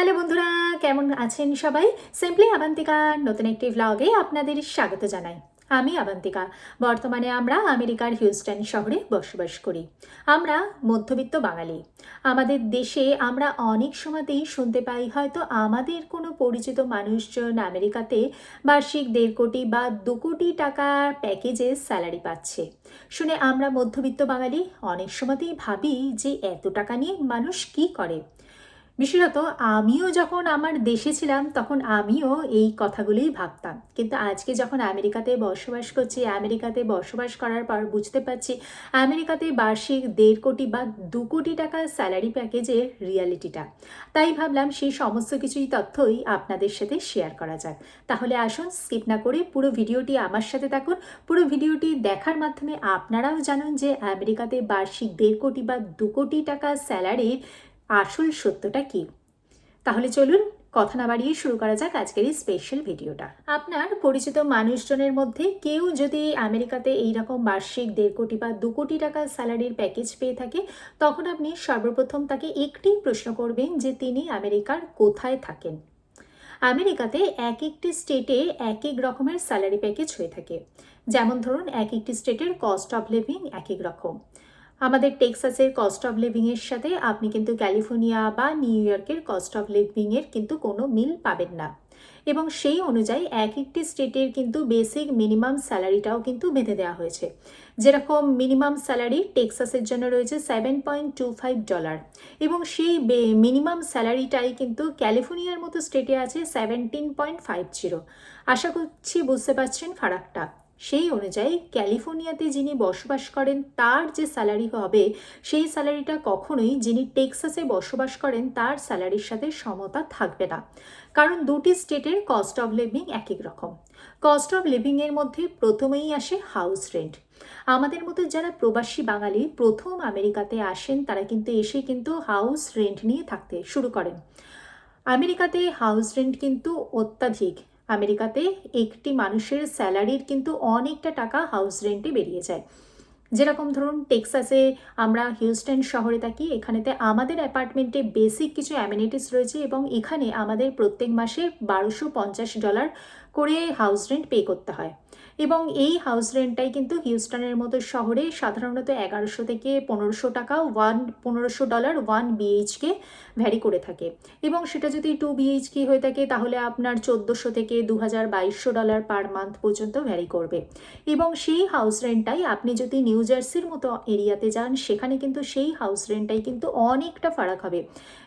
Hello বন্ধুরা, কেমন আছেন সবাই? সিম্পলি আবান্তিকার নতুন একটি ভ্লগে আপনাদের স্বাগত জানাই। আমি আবান্তিকা। বর্তমানে আমরা আমেরিকার হিউস্টন শহরে বসবাস করি। আমরা মধ্যবিত্ত বাঙালি। আমাদের দেশে আমরা অনেক সময়তেই শুনতে পাই, হয়তো আমাদের কোনো পরিচিত মানুষজন আমেরিকাতে বার্ষিক দেড় কোটি বা দু কোটি টাকার প্যাকেজে স্যালারি পাচ্ছে। শুনে আমরা মধ্যবিত্ত বাঙালি অনেক সময়তেই ভাবি যে এত টাকা নিয়ে মানুষ কি করে? বিশেষত আমিও যখন আমার দেশে ছিলাম, তখন আমিও এই কথাগুলোই ভাবতাম। কিন্তু আজকে যখন আমেরিকাতে বসবাস করছি, আমেরিকাতে বসবাস করার পর বুঝতে পারছি, আমেরিকাতে বার্ষিক দেড় কোটি বা দু কোটি টাকার স্যালারি প্যাকেজের রিয়ালিটিটা তাই ভাবলাম সেই সমস্ত কিছুই তথ্যই আপনাদের সাথে শেয়ার করা যাক। তাহলে আসুন স্কিপ না করে পুরো ভিডিওটি আমার সাথে থাকুন। পুরো ভিডিওটি দেখার মাধ্যমে আপনারাও জানুন যে আমেরিকাতে বার্ষিক দেড় কোটি বা দু কোটি টাকা স্যালারির আসল সত্যটা কি? তাহলে চলুন কথা না বাড়িয়ে শুরু করা যাক আজকের এই স্পেশাল ভিডিওটা আপনার পরিচিত মানুষজনের মধ্যে কেউ যদি আমেরিকাতে এইরকম বার্ষিক দেড় কোটি বা দু কোটি টাকা স্যালারির প্যাকেজ পেয়ে থাকে, তখন আপনি সর্বপ্রথম তাকে একটি প্রশ্ন করবেন যে তিনি আমেরিকার কোথায় থাকেন। আমেরিকাতে এক একটি স্টেটে এক এক রকমের স্যালারি প্যাকেজ হয়ে থাকে। যেমন ধরুন, এক একটি স্টেটের কস্ট অফ লিভিং এক এক রকম। আমাদের টেক্সাসের কস্ট অফ লিভিংয়ের সাথে আপনি কিন্তু ক্যালিফোর্নিয়া বা নিউ ইয়র্কের কস্ট অফ লিভিংয়ের কিন্তু কোনো মিল পাবেন না। এবং সেই অনুযায়ী এক একটি স্টেটের কিন্তু বেসিক মিনিমাম স্যালারিটাও কিন্তু বেঁধে দেওয়া হয়েছে। যেরকম মিনিমাম স্যালারি টেক্সাসের জন্য রয়েছে seven point two five dollar এবং সেই মিনিমাম স্যালারিটাই কিন্তু ক্যালিফোর্নিয়ার মতো স্টেটে আছে সেভেন্টিন পয়েন্ট ফাইভ জিরো আশা করছি বুঝতে পারছেন ফারাকটা। সেই অনুযায়ী ক্যালিফোর্নিয়াতে যিনি বসবাস করেন, তার যে স্যালারি হবে, সেই স্যালারিটা কখনোই যিনি টেক্সাসে বসবাস করেন, তার স্যালারির সাথে সমতা থাকবে না। কারণ দুটি স্টেটের কস্ট অফ লিভিং এক এক রকম। কস্ট অফ লিভিংয়ের মধ্যে প্রথমেই আসে হাউস রেন্ট। আমাদের মতো যারা প্রবাসী বাঙালি, প্রথম আমেরিকাতে আসেন, তারা কিন্তু এসে কিন্তু হাউস রেন্ট নিয়ে থাকতে শুরু করেন। আমেরিকাতে হাউস রেন্ট কিন্তু অত্যাধিক। আমেরিকাতে একটি মানুষের স্যালারির কিন্তু অনেকটা টাকা হাউস রেন্টে বেরিয়ে যায়। যেরকম ধরুন, টেক্সাসে আমরা হিউস্টন শহরে থাকি, এখানেতে আমাদের অ্যাপার্টমেন্টে বেসিক কিছু অ্যামিনিটিস রয়েছে এবং এখানে আমাদের প্রত্যেক মাসে বারোশো পঞ্চাশ ডলার করে হাউস রেন্ট পে করতে হয়। এবং এই হাউস রেন্টটাই কিন্তু হিউস্টনের মতো শহরে সাধারণত এগারোশো থেকে পনেরোশো টাকা ওয়ান পনেরোশো ডলার ওয়ান বিএইচকে ভ্যারি করে থাকে। এবং সেটা যদি টু বিএইচকে হয়ে থাকে, তাহলে আপনার চোদ্দোশো থেকে দু হাজার বাইশশো ডলার পার মান্থ পর্যন্ত ভ্যারি করবে। এবং সেই হাউস রেন্টটাই আপনি যদি নিউ জার্সির মতো এরিয়াতে যান, সেখানে কিন্তু সেই হাউস রেন্টটাই কিন্তু অনেকটা ফারাক হবে।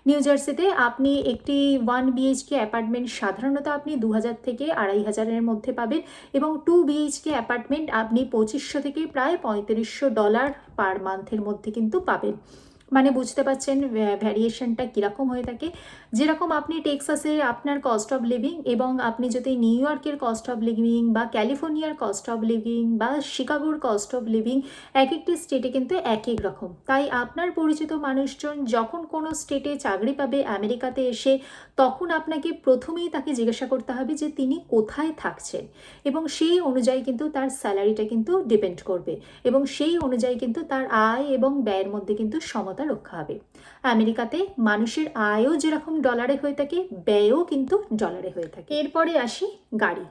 নিউ জার্সিতে আপনি একটি ওয়ান বিএইচকে অ্যাপার্টমেন্ট সাধারণত আপনি দু হাজার থেকে আড়াই হাজারের মধ্যে পাবেন এবং টু বিএইচকে অ্যাপার্টমেন্ট আপনি পঁচিশশো থেকে প্রায় পঁয়ত্রিশশো ডলার পার মান্থের মধ্যে কিন্তু পাবেন। মানে বুঝতে পারছেন ভ্যারিয়েশনটা কীরকম হয়ে থাকে। যেরকম আপনি টেক্সাসে আপনার কস্ট অফ লিভিং এবং আপনি যদি নিউ ইয়র্কের কস্ট অফ লিভিং বা ক্যালিফোর্নিয়ার কস্ট অফ লিভিং বা শিকাগোর কস্ট অফ লিভিং এক একটি স্টেটে কিন্তু এক এক রকম। তাই আপনার পরিচিত মানুষজন যখন কোনো স্টেটে চাকরি পাবে, আমেরিকাতে এসে তখন আপনাকে প্রথমেই তাকে জিজ্ঞাসা করতে হবে যে তিনি কোথায় থাকছেন এবং সেই অনুযায়ী কিন্তু তার স্যালারিটা কিন্তু ডিপেন্ড করবে এবং সেই অনুযায়ী কিন্তু তার আয় এবং ব্যয়ের মধ্যে কিন্তু সমতা রক্ষা হবে। আমেরিকাতে মানুষের আয়ও যেরকম ডলারে হয়ে থাকে, ব্যয়ও কিন্তু ডলারে হয়ে থাকে। এরপরে আসি গাড়ি।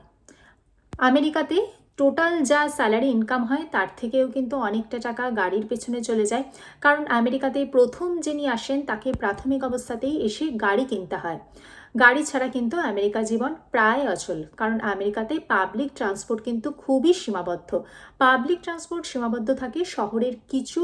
আমেরিকাতে টোটাল যা স্যালারি ইনকাম হয়, তার থেকেও কিন্তু অনেকটা টাকা গাড়ির পেছনে চলে যায়। কারণ আমেরিকাতে প্রথম যিনি আসেন, তাকে প্রাথমিক অবস্থাতেই এসে গাড়ি কিনতে হয়। গাড়ি ছাড়া কিন্তু আমেরিকা জীবন প্রায় অচল, কারণ আমেরিকাতে পাবলিক ট্রান্সপোর্ট কিন্তু খুবই সীমাবদ্ধ। পাবলিক ট্রান্সপোর্ট সীমাবদ্ধ থাকে শহরের কিছু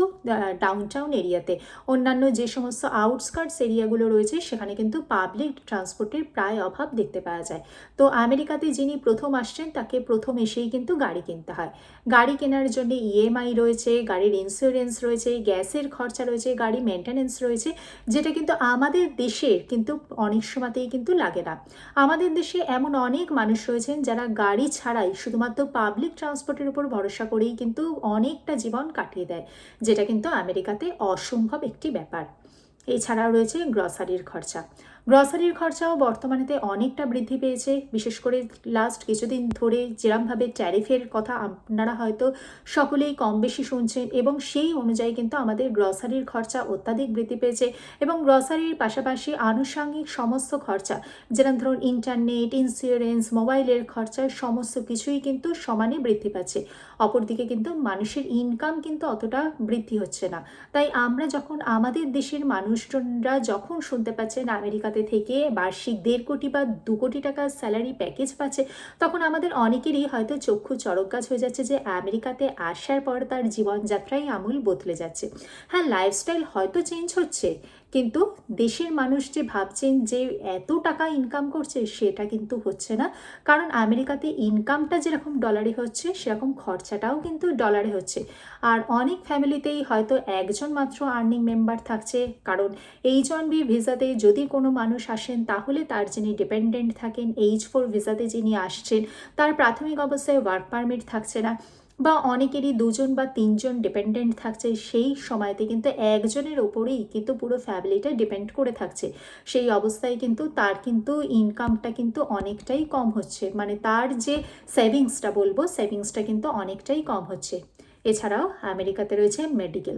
ডাউনটাউন এরিয়াতে। অন্যান্য যে সমস্ত আউটস্কার্টস এরিয়াগুলো রয়েছে, সেখানে কিন্তু পাবলিক ট্রান্সপোর্টের প্রায় অভাব দেখতে পাওয়া যায়। তো আমেরিকাতে যিনি প্রথম আসছেন, তাকে প্রথম এসেই কিন্তু গাড়ি কিনতে হয়। গাড়ি কেনার জন্য ইএমআই রয়েছে, গাড়ির ইন্স্যুরেন্স রয়েছে, গ্যাসের খরচা রয়েছে গাড়ি মেনটেন্যান্স রয়েছে, যেটা কিন্তু আমাদের দেশের কিন্তু অনেক সময়তেই কিন্তু লাগে না। আমাদের দেশে এমন অনেক মানুষ রয়েছেন যারা গাড়ি ছাড়াই শুধুমাত্র পাবলিক ট্রান্সপোর্টের উপর ভরসা করেই কিন্তু অনেকটা জীবন কাটিয়ে দেয়, যেটা কিন্তু আমেরিকাতে অসম্ভব একটি ব্যাপার। এছাড়াও রয়েছে গ্রসারির খরচা। গ্রসারির খরচাও বর্তমানেতে অনেকটা বৃদ্ধি পেয়েছে। বিশেষ করে লাস্ট কিছুদিন ধরে যেরমভাবে ট্যারিফের কথা আপনারা হয়তো সকলেই কম বেশি শুনছেন এবং সেই অনুযায়ী কিন্তু আমাদের গ্রসারির খরচা অত্যাধিক বৃদ্ধি পেয়েছে এবং গ্রসারির পাশাপাশি আনুষঙ্গিক সমস্ত খরচা যেরকম ধরুন ইন্টারনেট ইন্স্যুরেন্স মোবাইলের খরচা সমস্ত কিছুই কিন্তু সমানে বৃদ্ধি পাচ্ছে। অপরদিকে কিন্তু মানুষের ইনকাম কিন্তু অতটা বৃদ্ধি হচ্ছে না। তাই আমরা যখন আমাদের দেশের মানুষজনরা যখন শুনতে পাচ্ছেন আমেরিকাতে থেকে বার্ষিক দেড় কোটি বা দু কোটি টাকার স্যালারি প্যাকেজ পাচ্ছে, তখন আমাদের অনেকেরই হয়তো চক্ষু চড়ক গাছ হয়ে যাচ্ছে যে আমেরিকাতে আসার পর তার জীবনযাত্রাই আমূল বদলে যাচ্ছে। হ্যাঁ লাইফস্টাইল হয়তো চেঞ্জ হচ্ছে কিন্তু দেশের মানুষ যে ভাবছেন যে এত টাকা ইনকাম করছে সেটা কিন্তু হচ্ছে না। কারণ আমেরিকাতে ইনকামটা যেরকম ডলারে হচ্ছে, সেরকম খরচাটাও কিন্তু ডলারে হচ্ছে। আর অনেক ফ্যামিলিতেই হয়তো একজন মাত্র আর্নিং মেম্বার থাকছে। কারণ এইচ ওয়ান বি ভিসাতে যদি কোনো মানুষ আসেন, তাহলে তার যিনি ডিপেন্ডেন্ট থাকেন এইচ ফোর ভিসাতে যিনি আসছেন, তার প্রাথমিক অবস্থায় ওয়ার্ক পারমিট থাকছে না। বা অনেকেরই দুজন বা তিনজন ডিপেন্ডেন্ট থাকছে, সেই সময়তে কিন্তু একজনের ওপরেই কিন্তু পুরো ফ্যামিলিটা ডিপেন্ড করে থাকছে। সেই অবস্থায় কিন্তু তার কিন্তু ইনকামটা কিন্তু অনেকটাই কম হচ্ছে। মানে তার যে সেভিংসটা বলব সেভিংসটা কিন্তু অনেকটাই কম হচ্ছে। এছাড়াও আমেরিকাতে রয়েছে মেডিকেল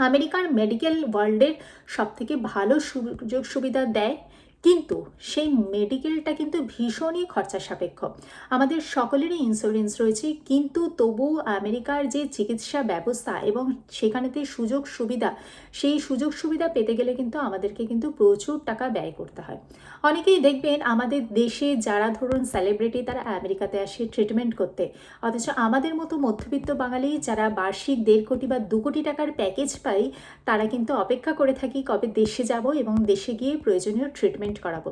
আমেরিকার মেডিকেল ওয়ার্ল্ডের সবথেকে ভালো সুযোগ সুবিধা দেয় কিন্তু সেই মেডিকেলটা কিন্তু ভীষণই খরচা সাপেক্ষ আমাদের সকলেরই ইন্স্যুরেন্স রয়েছে, কিন্তু তবু আমেরিকার যে চিকিৎসা ব্যবস্থা এবং সেখানেতে সুযোগ সুবিধা, সেই সুযোগ সুবিধা পেতে গেলে কিন্তু আমাদেরকে কিন্তু প্রচুর টাকা ব্যয় করতে হয়। অনেকেই দেখবেন আমাদের দেশে যারা ধরুন সেলিব্রিটি তারা আমেরিকাতে আসে ট্রিটমেন্ট করতে, অথচ আমাদের মতো মধ্যবিত্ত বাঙালি যারা বার্ষিক দেড় কোটি বা দু কোটি টাকার প্যাকেজ পাই, তারা কিন্তু অপেক্ষা করে থাকি কবে দেশে যাব এবং দেশে গিয়ে প্রয়োজনীয় ট্রিটমেন্ট ট্রিটমেন্ট করাবো।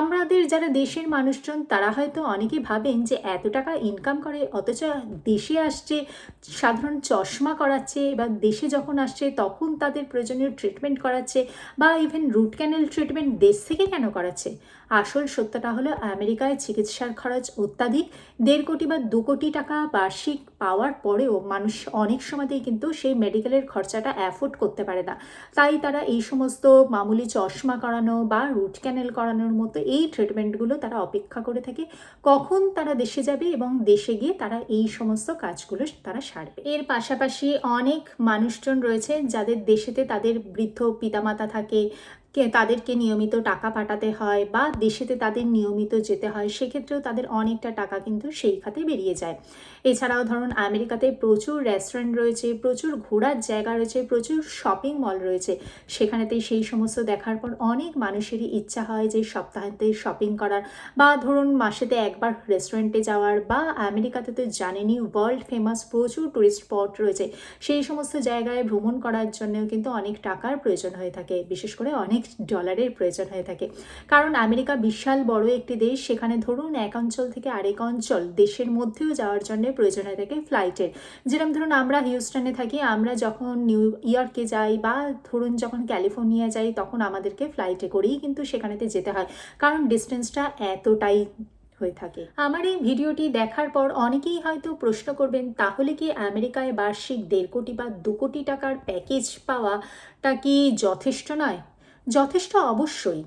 আমাদের যারা দেশের মানুষজন, তারা হয়তো অনেকে ভাবেন যে এত টাকা ইনকাম করে, অথচ দেশে আসছে, সাধারণ চশমা করাচ্ছে, বা দেশে যখন আসছে, তখন তাদের প্রয়োজনীয় ট্রিটমেন্ট করাচ্ছে, বা ইভেন রুট ক্যানেল ট্রিটমেন্ট দেশ থেকে কেন করাচ্ছে? আসল সত্যটা হলো, আমেরিকায় চিকিৎসার খরচ অত্যাধিক। দেড় কোটি বা দু কোটি টাকা বার্ষিক পাওয়ার পরেও মানুষ অনেক সময়তেই কিন্তু সেই মেডিকেলের খরচাটা অ্যাফোর্ড করতে পারে না। তাই তারা এই সমস্ত মামুলি চশমা করানো বা রুট ক্যানেল করানোর মতো এই ট্রিটমেন্টগুলো তারা অপেক্ষা করে থাকে কখন তারা দেশে যাবে এবং দেশে গিয়ে তারা এই সমস্ত কাজগুলো তারা সারবে। এর পাশাপাশি অনেক মানুষজন রয়েছে যাদের দেশেতে তাদের বৃদ্ধ পিতামাতা থাকে তাদেরকে নিয়মিত টাকা পাঠাতে হয় বা দেশেতে তাদের নিয়মিত যেতে হয়, সেক্ষেত্রেও তাদের অনেকটা টাকা কিন্তু সেই খাতে বেরিয়ে যায়। এছাড়াও ধরুন, আমেরিকাতে প্রচুর রেস্টুরেন্ট রয়েছে, প্রচুর ঘোরার জায়গা রয়েছে, প্রচুর শপিং মল রয়েছে। সেখানেতে সেই সমস্ত দেখার পর অনেক মানুষেরই ইচ্ছা হয় যে সপ্তাহান্তে শপিং করার বা ধরুন, মাসেতে একবার রেস্টুরেন্টে যাওয়ার বা আমেরিকাতে তো জানেনই ওয়ার্ল্ড ফেমাস প্রচুর টুরিস্ট স্পট রয়েছে। সেই সমস্ত জায়গায় ভ্রমণ করার জন্যও কিন্তু অনেক টাকার প্রয়োজন হয়ে থাকে, বিশেষ করে অনেক অনেক ডলারের প্রয়োজন হয়ে থাকে। কারণ আমেরিকা বিশাল বড় একটি দেশ, সেখানে ধরুন এক অঞ্চল থেকে আরেক অঞ্চল দেশের মধ্যেও যাওয়ার জন্য প্রয়োজন হয়ে থাকে ফ্লাইটের যেরকম ধরুন আমরা হিউস্টনে থাকি, আমরা যখন নিউ ইয়র্কে যাই বা ধরুন যখন ক্যালিফোর্নিয়া যাই, তখন আমাদেরকে ফ্লাইটে করেই কিন্তু সেখানেতে যেতে হয়। কারণ ডিস্টেন্সটা এতটাই হয়ে থাকে। আমার এই ভিডিওটি দেখার পর অনেকেই হয়তো প্রশ্ন করবেন, তাহলে কি আমেরিকায় বার্ষিক দেড় কোটি বা দু কোটি টাকার প্যাকেজ পাওয়াটা কি যথেষ্ট নয়? যথেষ্ট অবশ্যই।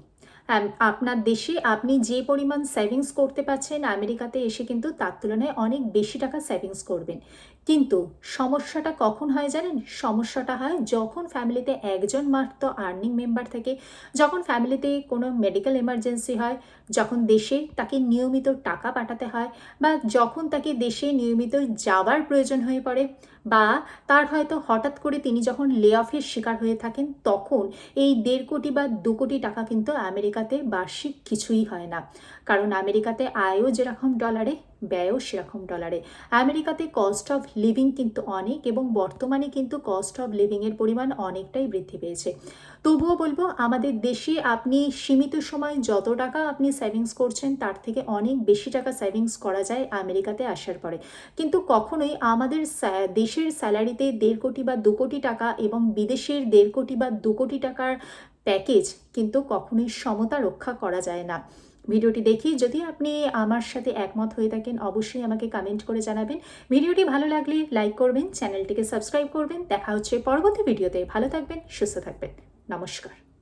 আপনার দেশে আপনি যে পরিমাণ সেভিংস করতে পারছেন, আমেরিকাতে এসে কিন্তু তার তুলনায় অনেক বেশি টাকা সেভিংস করবেন। কিন্তু সমস্যাটা কখন হয় জানেন? সমস্যাটা হয় যখন ফ্যামিলিতে একজন মাত্র আর্নিং মেম্বার থাকে। যখন ফ্যামিলিতে কোনো মেডিকেল এমার্জেন্সি হয়, যখন দেশে তাকে নিয়মিত টাকা পাঠাতে হয় বা যখন তাকে দেশে নিয়মিত যাওয়ার প্রয়োজন হয়ে পড়ে বা তার হয়তো হঠাৎ করে তিনি যখন লে অফের শিকার হয়ে থাকেন, তখন এই দেড় কোটি বা দু কোটি টাকা কিন্তু আমেরিকাতে বার্ষিক কিছুই হয় না। কারণ আমেরিকাতে আয়ও যেরকম ডলারে ব্যয়ও সেরকম ডলারে আমেরিকাতে কস্ট অফ লিভিং কিন্তু অনেক এবং বর্তমানে কিন্তু কস্ট অফ লিভিংয়ের পরিমাণ অনেকটাই বৃদ্ধি পেয়েছে। তবুও বলব, আমাদের দেশে আপনি সীমিত সময় যত টাকা আপনি সেভিংস করছেন, তার থেকে অনেক বেশি টাকা সেভিংস করা যায় আমেরিকাতে আসার পরে। কিন্তু কখনোই আমাদের দেশের স্যালারিতে দেড় কোটি বা দু কোটি টাকা এবং বিদেশের দেড় কোটি বা দু কোটি টাকার প্যাকেজ কিন্তু কখনোই সমতা রক্ষা করা যায় না। ভিডিওটি দেখি যদি আপনি আমার সাথে একমত হয়ে থাকেন, অবশ্যই আমাকে কমেন্ট করে জানাবেন। ভিডিওটি ভালো লাগলে লাইক করবেন চ্যানেলটিকে সাবস্ক্রাইব করবেন। দেখা হচ্ছে পরবর্তী ভিডিওতে। ভালো থাকবেন, সুস্থ থাকবেন। নমস্কার।